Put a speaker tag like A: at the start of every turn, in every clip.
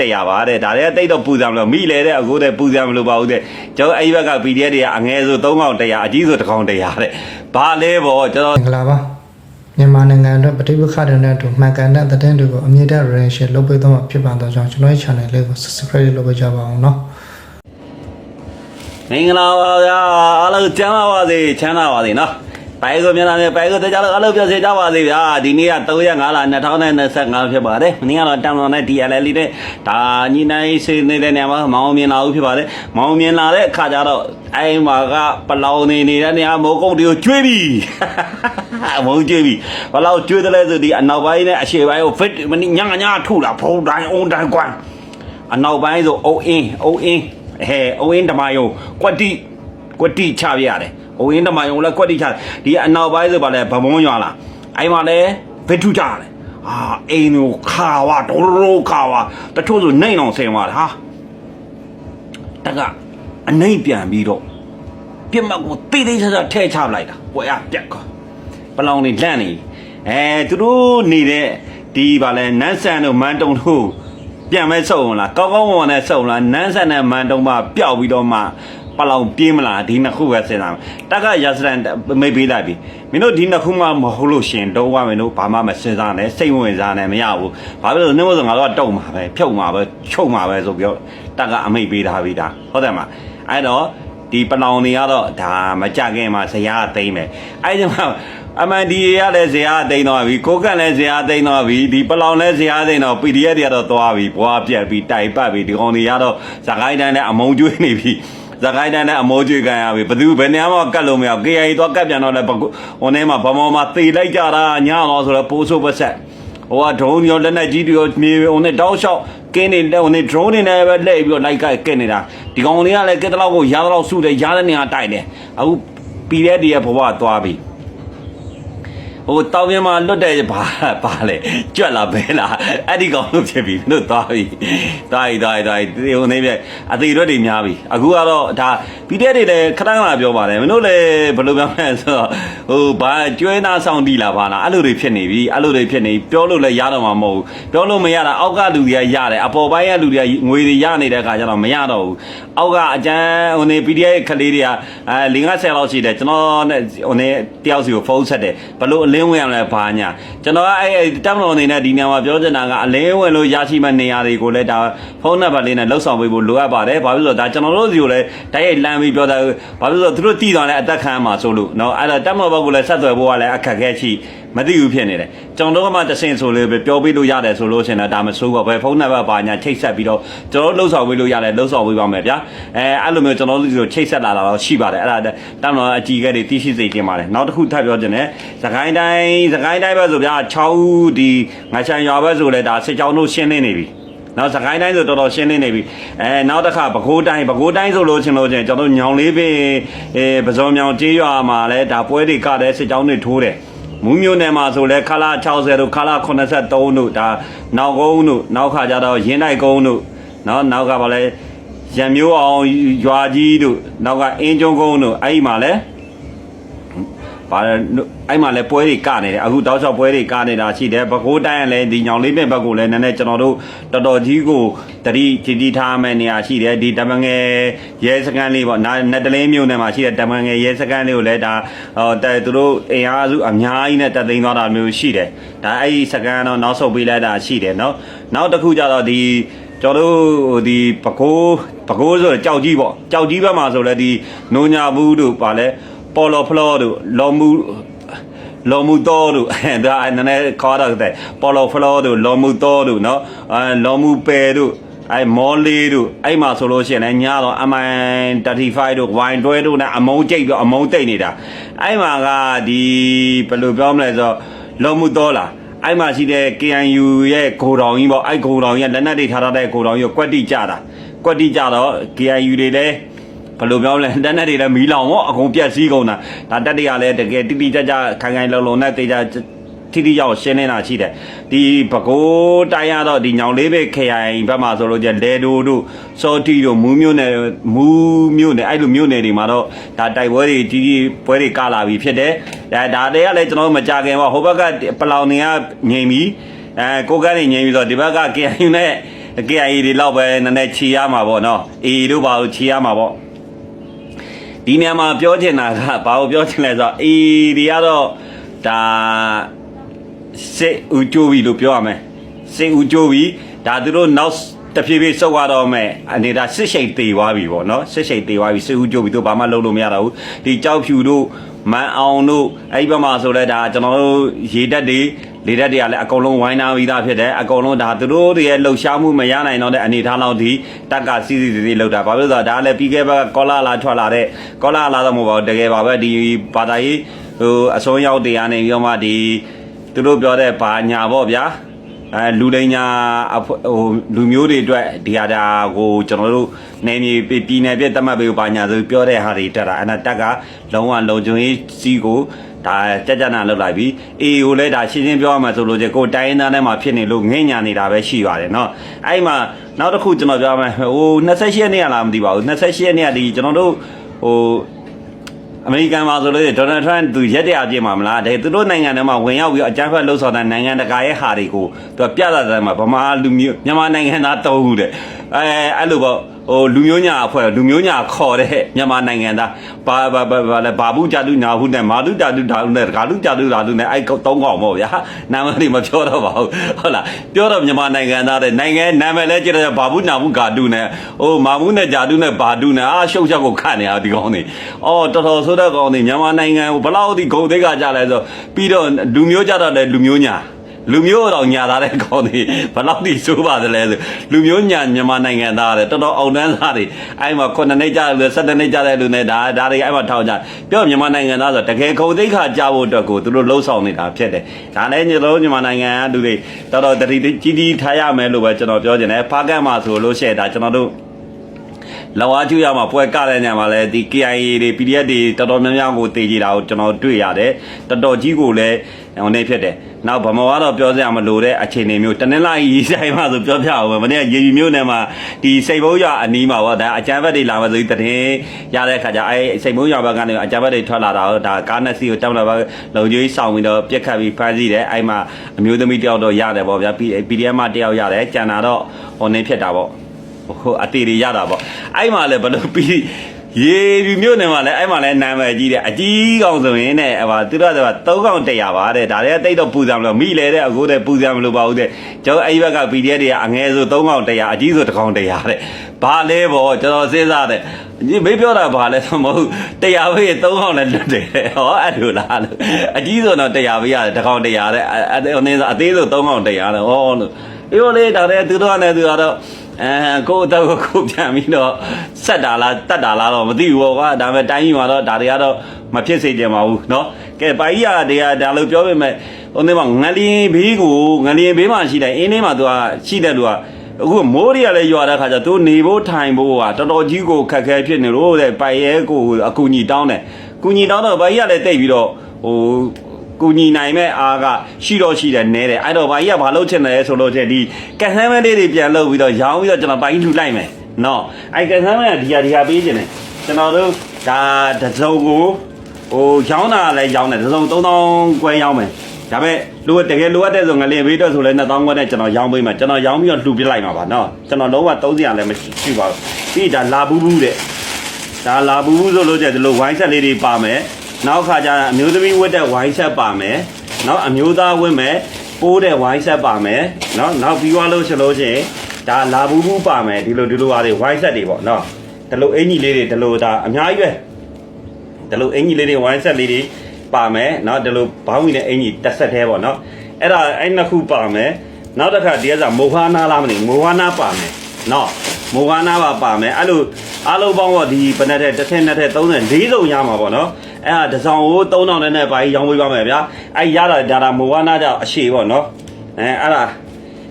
A: တရားပါတဲ့ဒါလည်းတိတ်တော့ပူစံမလို့မိလေတဲ့အခုတဲ့ပူစံမလို့ပါဦးတဲ့ကျွန်တော်အဲ့ဒီဘက်က PDF တွေကအငဲဆို၃កောင်တရားအကြီးဆို၁កောင်တရားတဲ့ဘာလဲပေါ့ကျွန်တော်
B: မင်္ဂလာပါမြန်မာနိုင်ငံအတွက်ပဋိပက္ခတွေနဲ့အတူမှန်ကန်တဲ့သတင်းတွေကိုအမြင့်တဲ့ relation လုပ်ပေးသွားမှာဖြစ်ပါတော့ကြောင့်ကျွန်တော်ရဲ့ channel လေးကို subscribe လုပ်ပေးကြပါအောင်နော်
A: မင်္ဂလာပါဗျာအားလုံးကျမ်းပါပါစေချမ်းသာပါစေနော် ပိုင်ကိုမျက်နှာနဲ့ပိုင်ကိုတရားလို့အားလုံးပြောစေကြပါစေဗျာဒီနေ့က3ရက်5လ2025ဖြစ်ပါတယ်မနေ့ကတော့တမ်လွန်နဲ့ DLL လေးနဲ့ဒါညီနိုင်စေနေတဲ့နေရာမှာမောင်မြင်လာဦးဖြစ်ပါတယ်မောင်မြင်လာတဲ့အခါကျတော့အိမ်မှာကပလောင်နေနေတဲ့နေရာမိုးကုတ်တွေကိုကျွေးပြီမုံကျွေးပြီဘလောက်ကျွေးတယ်လဲဆိုဒီအနောက်ပိုင်းနဲ့အရှေ့ပိုင်းကို fit မနေ့ညညထုလာဖုံးတိုင်းအုံတိုင်းကွာအနောက်ပိုင်းဆိုအုံအင်းအုံအင်းဟဲအုံအင်းဓမ္မယုံကွက်တိကွက်တိချပြရတယ် အုံအင်းဓမ္မယုံလည်းကွက်တိချဒီအနောက်ပိုင်းဆိုပါလဲဗမုံရွာလာအဲ့မှာလဲဗစ်ထုကြတယ်အာအိမ်ကိုခါဝဒိုရိုခါဝတချို့ဆိုနှိမ့်အောင်ဆင်သွားတယ်ဟာတကအနှိမ့်ပြန်ပြီးတော့ပြစ်မှတ်ကိုတိတိကျကျထဲချပလိုက်တာပွဲရပြက်ကောပလောင်နေလန့်နေအဲသူတို့နေတဲ့ဒီဗာလဲနန်းဆန်တို့မန်တုံတို့ပြန်မဲ့စုံလားကောင်းကောင်းမွန်မွန်နဲ့စုံလားနန်းဆက်နဲ့မန်တုံးမှပျောက်ပြီးတော့မှ ပလောင်ပြေးမလားဒီနှစ်ခုပဲစဉ်းစားမယ်တက်ကရစရန်မိတ်ပေးလိုက်ပြီမင်းတို့ဒီနှစ်ခုမှမဟုတ်လို့ရှင်တော့ဝမင်းတို့ဘာမှမစဉ်းစားနဲ့စိတ်ဝင်စားနဲ့မရဘူးဘာဖြစ်လို့နှိမ့်လို့ငါတို့ကတုံမှာပဲဖြုတ်မှာပဲချုပ်မှာပဲဆိုပြီးတော့တက်ကအမိတ်ပေးထားပြီးသားဟုတ်တယ်မလားအဲ့တော့ဒီပလောင်တွေကတော့ဒါမကြခင်မှာဇရာသိမ့်မယ်အဲ့ဒီမှာအမှန်ဒီရလည်းဇရာသိမ့်သွားပြီကိုကန့်လည်းဇရာသိမ့်သွားပြီဒီပလောင်လည်းဇရာသိမ့်တော့ PDF တွေကတော့သွားပြီဘွားပြက်ပြီတိုင်ပတ်ပြီဒီကောင်တွေကတော့ဇကိုင်းတန်းနဲ့အမုံကျွေးနေပြီ ဇကိုင်းတန်းနဲ့အမိုးကျွေးကန်ရပြီဘယ်သူဘယ်နေရာမှကတ်လို့မရဘူး KI သွားကတ်ပြန်တော့လည်းဟိုထဲမှာဗမောမှာသေလိုက်ကြတာညာတော့ဆိုတော့ပိုးဆိုးပတ်ဆက်ဟိုက drone ရောလက်နက်ကြီးတွေရောမြေဟိုနဲ့တောက်လျှောက်ကင်းနေလက်ဟိုနဲ့ drone တွေနဲ့ပဲလှည့်ပြီးတော့လိုက်ကကဲနေတာဒီကောင်တွေကလည်းကက်တလောက်ကိုရားတော့စုတယ်ရားတဲ့နေရာတိုက်တယ်အခု PDF တွေရဲ့ဘဝသွားပြီ ဟိုတောင်ပြမှာလွတ်တဲ့ဘာဘာလဲကြွက်လာဘဲလားအဲ့ဒီကောင်လို့ဖြစ်ပြီတို့သွားပြီသွားပြီသွားပြီသွားပြီဟိုနေပြအသေးရွက်တွေများပြီအခုကတော့ဒါပြီးတဲ့တွေလည်းခဏခဏပြောပါတယ်မင်းတို့လည်းဘယ်လိုပြောမလဲဆိုတော့ဟိုဘာကျွဲနာဆောင်တီလာပါလားအဲ့လိုတွေဖြစ်နေပြီအဲ့လိုတွေဖြစ်နေပြောလို့လည်းရတော့မှာမဟုတ်ဘူးပြောလို့မရတာအောက်ကလူတွေကရတယ်အပေါ်ပိုင်းကလူတွေကငွေတွေရနေတဲ့အခါကျတော့မရတော့ဘူးအောက်ကအကျန်းဟိုနေ PDF ခလေးတွေကအဲ၄50လောက်ရှိတယ်ကျွန်တော်နဲ့ဟိုနေတယောက်စီကိုဖုန်းဆက်တယ်ဘလို့အလင်းဝင်ရမလဲဘာညာကျွန်တော်ကအဲ့အဲ့တက်မတော်အနေနဲ့ဒီနေရာမှာပြောချင်တာကအလင်းဝင်လို့ရရှိမဲ့နေရာတွေကိုလည်းဒါဖုန်းနံပါတ်လေးနဲ့လှုပ်ဆောင်ပေးဖို့လိုအပ်ပါတယ်ဘာဖြစ်လို့လဲဒါကျွန်တော်တို့စီကိုလည်းတိုက်ရိုက်လမ်းပြီးပြောတာဘာဖြစ်လို့လဲသူတို့တည်တော်လည်းအသက်ခံရမှာဆိုလို့เนาะအဲ့ဒါတက်မတော်ဘက်ကလည်းဆက်သွယ်ဖို့ကလည်းအခက်အခဲရှိ မသိဘူးဖြစ်နေတယ်ကျွန်တော်တို့ကမှတဆင်ဆိုလို့ပဲပြောပေးလို့ရတယ်ဆိုလို့ရှင်တော့ဒါမဆိုးပါဘူးဖုန်းနံပါတ်ပါညာချိတ်ဆက်ပြီးတော့ကျွန်တော်တို့လှုပ်ဆောင်ပေးလို့ရတယ်လှုပ်ဆောင်ပေးပါမယ်ဗျာအဲအဲ့လိုမျိုးကျွန်တော်တို့စီကိုချိတ်ဆက်လာတာတော့ရှိပါတယ်အဲ့ဒါတက်မတော်အကြီးကဲတွေသိရှိစေခြင်းပါတယ်နောက်တစ်ခုထပ်ပြောချင်တယ်သခိုင်းတိုင်းသခိုင်းတိုင်းပဲဆိုဗျာ6ဦးဒီငါချန်ရွာပဲဆိုလဲဒါစစ်ကြောင်းတို့ရှင်းနေနေပြီနောက်စကိုင်းတိုင်းဆိုတော်တော်ရှင်းနေနေပြီအဲနောက်တစ်ခါပဲခူးတိုင်းပဲခူးတိုင်းဆိုလို့ချင်းလို့ချင်းကျွန်တော်ညောင်လေးပင်အဲပဇော်မြောင်ကျေးရွာမှာလဲဒါပွဲတွေကတဲ့စစ်ကြောင်းတွေထိုးတယ် မူးမျိုးနယ်မှာဆိုလဲခလာ60တို့ခလာ83တို့ဒါနောက်ကုန်းတို့နောက်ခါကျတော့ရင်းတိုက်ကုန်းတို့နော်နောက်ကပါလဲရံမျိုးအောင်ရွာကြီးတို့နောက်ကအင်းကျုံကုန်းတို့အဲ့ဒီမှာလဲ ဘာလဲအဲ့မှာလဲပွဲတွေကနေတယ်အခုတောက်လျှောက်ပွဲတွေကနေတာရှိတယ်ဘကိုးတိုင်းကလည်းဒီညောင်လေးပင်ဘက်ကိုလည်းနည်းနည်းကျွန်တော်တို့တော်တော်ကြီးကိုတတိချီတီထားမဲ့နေရာရှိတယ်ဒီတမငယ်ရဲစခန်းလေးပေါ့နာနက်တလင်းမြို့နယ်မှာရှိတဲ့တမငယ်ရဲစခန်းလေးကိုလည်းဒါဟောတဲ့သူတို့အင်အားစုအများကြီးနဲ့တက်သိမ်းသွားတာမျိုးရှိတယ်ဒါအဲ့ဒီစခန်းတော့နောက်ဆုတ်ပေးလိုက်တာရှိတယ်เนาะနောက်တစ်ခုကျတော့ဒီကျွန်တော်တို့ဒီပကိုးပကိုးဆိုတော့ကြောက်ကြီးပေါ့ကြောက်ကြီးဘက်မှာဆိုလဲဒီနိုညာဘူးတို့ပါလဲ ပေါ်လော်ဖလော်တို့လော်မူလော်မူတော်တို့ဒါနည်းနည်းခေါ်တော့တဲ့ပေါ်လော်ဖလော်တို့လော်မူတော်တို့နော်အဲလော်မူပယ်တို့အဲမောလေးတို့အဲ့မှာဆိုလို့ရှိရင်လည်းညတော့ MI 35တို့ wine တွဲတို့နဲ့အမုံကြိတ်ပြီးအမုံတိတ်နေတာအဲ့မှာကဒီဘယ်လိုပြောမလဲဆိုတော့လော်မူတော်လားအဲ့မှာရှိတဲ့ KNU ရဲ့ဂိုတော်ကြီးပေါ့အဲ့ဂိုတော်ကြီးကလက်နက်တွေထားထားတဲ့ဂိုတော်ကြီးကိုကွက်တိကြတာကွက်တိကြတော့ KNU တွေလည်း ဘယ်လိုပြောမလဲလက်နက်တွေလည်းမီးလောင်ပေါ့အကုန်ပြက်စီးကုန်တာဒါတက်တွေကလည်းတကယ်တိတိကျကျခိုင်ခိုင်လုံလုံနဲ့တေချာထိတိရောက်ရှင်းနေတာရှိတယ်ဒီပကိုးတိုင်းရတော့ဒီညောင်လေးပဲခရိုင်ဘက်မှာဆိုလို့ကျလဲဒိုတို့စောတီတို့မူးမြို့နယ်မူးမြို့နယ်အဲ့လိုမြို့နယ်တွေမှာတော့ဒါတိုက်ပွဲတွေကြီးကြီးပွဲတွေကလာပြီဖြစ်တယ်ဒါဒါတွေကလည်းကျွန်တော်တို့မကြခင်ပါဟိုဘက်ကပလောင်တွေကငြိမ်ပြီအဲကိုကန်းတွေငြိမ်ပြီးတော့ဒီဘက်က KNU နဲ့ KIA တွေလောက်ပဲနည်းနည်းခြေရမှာပေါ့နော် AA တို့ဘာလို့ခြေရမှာပေါ့ ဒီနေရာမှာပြောချင်တာကဘာကိုပြောချင်လဲဆိုတော့ AA တွေကတော့ဒါစစ်ဦးကျိုးပြီလို့ပြောရမယ်စစ်ဦးကျိုးပြီဒါသူတို့နောက်တဖြည်းဖြည်းစုပ်ရတော့မယ်အနေဒါစစ်ရှိတ်တေသွားပြီပေါ့နော်စစ်ရှိတ်တေသွားပြီစစ်ဦးကျိုးပြီသူဘာမှလုပ်လို့မရတော့ဘူးဒီကြောက်ဖြူတို့ မန်အောင်တို့အဲ့ဒီဘက်မှာဆိုလဲဒါကျွန်တော်တို့ရေတက်တွေလေတက်တွေကလည်းအကုန်လုံးဝိုင်းနာပြီးသားဖြစ်တယ်အကုန်လုံးဒါသူတို့တွေရဲ့လှုပ်ရှားမှုမရနိုင်တော့တဲ့အနေထားလောက်ဒီတက်ကစီစီစီစီလှုပ်တာဘာဖြစ်လို့လဲဆိုတော့ဒါလည်းပြီးခဲ့ဘက်ကကောလာလာထွက်လာတဲ့ကောလာလာတော့မဟုတ်ပါဘူးတကယ်ပါပဲဒီဘာသာရေးဟိုအစွန်းရောက်တွေကနေပြီးတော့မှဒီသူတို့ပြောတဲ့ဘာညာပေါ့ဗျာ အဲလူလိန်ညာအဖွဲ့ဟိုလူမျိုးတွေအတွက်ဒီဟာဒါကိုကျွန်တော်တို့နေမြေပြည်ပြည်နယ်ပြတ်တတ်မှတ်ပေးပါညာဆိုပြောတဲ့ဟာတွေတက်တာအဲ့ဒါတက်ကလုံးဝလုံခြုံရေးစီးကိုဒါကြက်ကြနာလောက်လိုက်ပြီးအေကိုလည်းဒါရှင်းရှင်းပြောရမှာဆိုလို့ကျကိုတိုင်းရင်းသားထဲမှာဖြစ်နေလို့ငဲ့ညာနေတာပဲရှိပါတယ်เนาะအဲ့မှာနောက်တစ်ခုကျွန်တော်ပြောရမယ်ဟို28ရက်နေ့ကလားမသိပါဘူး28ရက်နေ့ကဒီကျွန်တော်တို့ဟို အမေရိကန်မှာဆိုလို့ဒေါ်နယ်ထရန့်သူရက်တရားပြည့်မှာမလားဒါသူတို့နိုင်ငံထဲမှာဝင်ရောက်ပြီးအကြမ်းဖက်လှုပ်ဆောင်တဲ့နိုင်ငံတကာရဲ့ဟာတွေကိုသူပြသတယ်မှာဗမာလူမျိုးမြန်မာနိုင်ငံသားတုံးဦးတဲ့အဲအဲ့လိုပေါ့ ဟိုလူမျိုးညာအဖွဲ့လူမျိုးညာခေါ်တဲ့မြန်မာနိုင်ငံသားဘာဘာဘာဘာလဲဘာဘူးဂျာတုညာဟုနဲ့မာတုဂျာတုဓာတုနဲ့ဂါတုဂျာတုဓာတုနဲ့အဲ့တုံးကောင်ပေါ့ဗျာနာမည်မပြောတော့ပါဘူးဟုတ်လားပြောတော့မြန်မာနိုင်ငံသားတဲ့နိုင်ငံနာမည်လဲကြည့်တော့ဘာဘူးညာဘူးဂါတုနဲ့ဟိုမာမှုနဲ့ဂျာတုနဲ့ဘာတုနဲ့အာရှုပ်ချက်ကိုခတ်နေတာဒီကောင်တွေအော်တော်တော်ဆိုတဲ့ကောင်တွေမြန်မာနိုင်ငံကိုဘလောက်ဒီဂုံသိက္ခာကြလဲဆိုပြီးတော့လူမျိုးကြတော့လေလူမျိုးညာ လူမျိုးတော့ညာသားတဲ့ကောင်းတွေဘယ်လောက်ထိဆိုးပါသလဲဆိုလူမျိုးညာမြန်မာနိုင်ငံသားတဲ့တော်တော်အောင်တန်းသားတွေအဲ့မှာ9နှစ်ကြာလို့17နှစ်ကြာတဲ့လူနဲ့ဒါဒါတွေအဲ့မှာထောင်ကြပြောမြန်မာနိုင်ငံသားဆိုတကယ်ကုန်သိက္ခာကြဖို့အတွက်ကိုသူတို့လှုံ့ဆော်နေတာဖြစ်တယ်ဒါလည်းညီလုံးမြန်မာနိုင်ငံကလူတွေတော်တော်တတိကြီးကြီးထားရမယ်လို့ပဲကျွန်တော်ပြောချင်တယ်ဖားကတ်မှာဆိုလို့ရှိရင်ဒါကျွန်တော်တို့ လောအားကျူရမှာပွဲကတဲ့ညမှာလဲဒီ KIA တွေ PDF တွေတော်တော်များများကိုတည်ကြတာကိုကျွန်တော်တွေ့ရတယ်တော်တော်ကြီးကိုလည်းဟိုနေဖြစ်တယ်နောက်ဗမာကတော့ပြောစရာမလိုတဲ့အခြေအနေမျိုးတနင်္လာရီဆိုင်မှာဆိုပြောပြအောင်ပဲမနေ့ကရေကြီးမျိုးနယ်မှာဒီစိတ်ဘုံရအနီးမှာပေါ့ဒါအကြမ်းဖက်တွေလာမှဆိုပြီးတည်ရတဲ့ခါကျအဲစိတ်ဘုံရဘက်ကနေအကြမ်းဖက်တွေထွက်လာတာတော့ဒါကားနဲ့စီကိုတောင်းလာပါလုံကြီးဆောင်ပြီးတော့ပြက်ခတ်ပြီးဖမ်းဆီးတယ်အဲ့မှာအမျိုးသမီးတယောက်တော့ရတယ်ပေါ့ဗျာ PDF မှာတယောက်ရတယ်ကျန်တာတော့ဟိုနေဖြစ်တာပေါ့ ဟိုအတေတွေရတာပေါ့အဲ့မှာလည်းဘယ်လိုပြီးရေဒီမြို့နယ်မှာလည်းအဲ့မှာလည်းနာမည်ကြီးတယ်အကြီးကောင်ဆိုရင်တဲ့ဟိုသူတို့ကသုံးကောင်တရားပါတဲ့ဒါလည်းတိတ်တော့ပူစံမလို့မိလဲတဲ့အခုတဲ့ပူစံမလို့ပါဘူးတဲ့ကျွန်တော်အဲ့ဒီဘက်က PDF တွေကအငယ်ဆိုသုံးကောင်တရားအကြီးဆိုတစ်ကောင်တရားတဲ့ဘာလဲပေါ့ကျွန်တော်စဉ်းစားတယ်ဒီမေးပြောတာဘာလဲဆိုမဟုတ်တရားပဲသုံးကောင်လည်းလွတ်တယ်ဟောအဲ့လိုလားလို့အကြီးဆိုတော့တရားပဲရတယ်တစ်ကောင်တရားတဲ့အဲ့ဟိုနေအသေးဆိုသုံးကောင်တရားတယ်ဟောလို့အေးလေဒါလည်းသူတို့ကလည်းသူကတော့ အဲကိုယ့်အတော့ကိုယ်ပြန်ပြီးတော့ဆက်တာလားတတ်တာလားတော့မသိဘူးပေါ့ကွာဒါပေမဲ့တိုင်းကြီးမှာတော့ဒါတွေကတော့မဖြစ်စေချင်ပါဘူးเนาะကဲပါကြီးရတရားဒါလို့ပြောပေမဲ့ဟိုနေမှာငလျင်ဘေးကိုငလျင်ဘေးမှာရှိတယ်အင်းလေးမှာသူကရှိတဲ့သူကအခုမိုးတွေကလည်းရွာတဲ့ခါကျသူနေဖို့ထိုင်ဖို့ကတော်တော်ကြီးကိုခက်ခဲဖြစ်နေလို့တဲ့ပိုင်ရဲကိုအကူညီတောင်းတယ်ကူညီတောင်းတော့ဘာကြီးကလည်းတိတ်ပြီးတော့ဟို ကူညီနိုင်မဲ့အားကရှိတော့ရှိတယ်နဲတယ်အဲ့တော့ဘာကြီးကဘာလုပ်ချင်တယ်ဆိုလို့ချင်းဒီကန်ဆန်းမဲလေးတွေပြန်လုပ်ပြီးတော့ရောင်းပြီးတော့ကျွန်တော်ပိုင်းလှူလိုက်မယ်နော်အဲ့ကန်ဆန်းမဲကဒီဟာဒီဟာပေးခြင်းတယ်ကျွန်တော်တို့ဒါတစ်စုံကိုဟိုရောင်းတာလည်းရောင်းတယ်တစ်စုံ3000ကျွဲရောင်းမယ်ဒါပေမဲ့လိုတကယ်လိုအပ်တဲ့ဆိုငလင်ဘေးတော့ဆိုလဲ2000ကျွဲနဲ့ကျွန်တော်ရောင်းပေးမှာကျွန်တော်ရောင်းပြီးတော့လှူပြလိုက်မှာပါနော်ကျွန်တော်လုံးဝ300လည်းမရှိပါဘူးပြီးဒါလာဘူးဘူးတဲ့ဒါလာဘူးဘူးဆိုလို့ကျဒီလိုဝိုင်းဆက်လေးတွေပါမယ် နောက်ခါကျရင်အမျိုးသမီးဝတ်တဲ့ဝိုင်းဆက်ပါမယ်နောက်အမျိုးသားဝတ်မယ်ပိုးတဲ့ဝိုင်းဆက်ပါမယ်နော်နောက်ပြီးသွားလို့ဆိုလို့ချင်းဒါလာဘူးဘူးပါမယ်ဒီလိုဒီလိုဟာတွေဝိုင်းဆက်တွေပေါ့နော်ဒီလိုအင်ကြီးလေးတွေဒီလိုဒါအများကြီးပဲဒီလိုအင်ကြီးလေးတွေဝိုင်းဆက်လေးတွေပါမယ်နော်ဒီလိုဘောင်းဝင်တဲ့အင်ကြီးတစ်ဆက်သေးပေါ့နော်အဲ့ဒါအဲ့နှစ်ခုပါမယ်နောက်တစ်ခါဒီကစားမိုဟာနာလားမသိဘူးမိုဟာနာပါမယ်နော် မိုကာနာပါပါမယ်အဲ့လိုအားလုံးပေါင်းတော့ဒီပနက်တဲ့တစ်ထက်နှစ်ထက်30၄စုံရမှာပေါ့နော်အဲ့ဒါတစ်ဆောင်ကို3000နဲ့နဲ့ပါကြီးရောင်းပေးပါမယ်ဗျာအဲ့ရတာဒါတာမိုကာနာကြောင့်အရှိပေါ့နော်အဲအဲ့ဒါ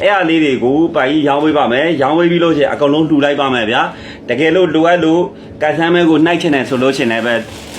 A: အဲ့အလေးတွေကိုပါကြီးရောင်းပေးပါမယ်ရောင်းပေးပြီးလို့ရှိရင်အကုန်လုံးလှူလိုက်ပါမယ်ဗျာတကယ်လို့လိုအပ်လို့ကန်ဆန်းမဲကိုနှိုက်ချင်တယ်ဆိုလို့ရှိရင်လည်းပဲ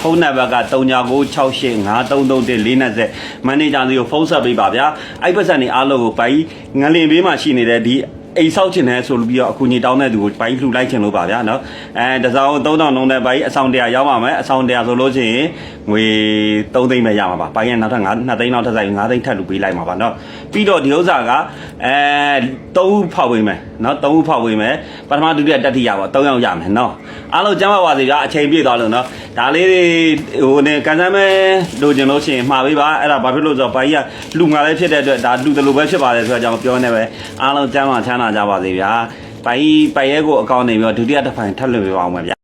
A: ဖုန်းနံပါတ်က3996833140မန်နေဂျာစီကိုဖုန်းဆက်ပေးပါဗျာအဲ့ပတ်စံနေအားလုံးကိုပါကြီးငလင်ဘေးမှာရှိနေတဲ့ဒီ အိမ်ဆောက်ချင်တယ်ဆိုလို့ပြီးတော့အခုညီတောင်းတဲ့သူကိုဘိုင်းလှူလိုက်ချင်လို့ပါဗျာနော်အဲတစောင်း3000လုံးနဲ့ဘိုင်းအဆောင်100ရောက်ပါမယ်အဆောင်100ဆိုလို့ရှိရင်ငွေ3သိန်းပဲရမှာပါဘိုင်းကနောက်ထပ်9 2သိန်းနောက်ထပ်ဆိုင်9သိန်းထပ်လှူပေးလိုက်မှာပါနော်ပြီးတော့ဒီဥစ္စာကအဲ3ဦးဖောက်ပေးမယ်နော်3ဦးဖောက်ပေးမယ်ပထမဒုတိယတတိယပေါ့3ယောက်ရမယ်နော်အားလုံးကျမ်းပါပါစေဗျာအချိန်ပြည့်သွားလို့နော်ဒါလေးတွေဟိုနေကန်စမ်းမဲလိုချင်လို့ရှိရင်မှာပေးပါအဲ့ဒါဘာဖြစ်လို့ဆိုတော့ဘိုင်းကလှူငါလည်းဖြစ်တဲ့အတွက်ဒါလှူတယ်လို့ပဲဖြစ်ပါတယ်ဆိုတော့ကျွန်တော်ပြောနေပဲအားလုံးကျမ်းပါချမ်းသာကြပါစေဗျာပိုင်ပိုင်ရဲကိုအကောင့်နေပြီးတော့ဒုတိယတစ်ဖိုင်ထပ်လွှင့်ပေးပါအောင်မယ်ဗျာ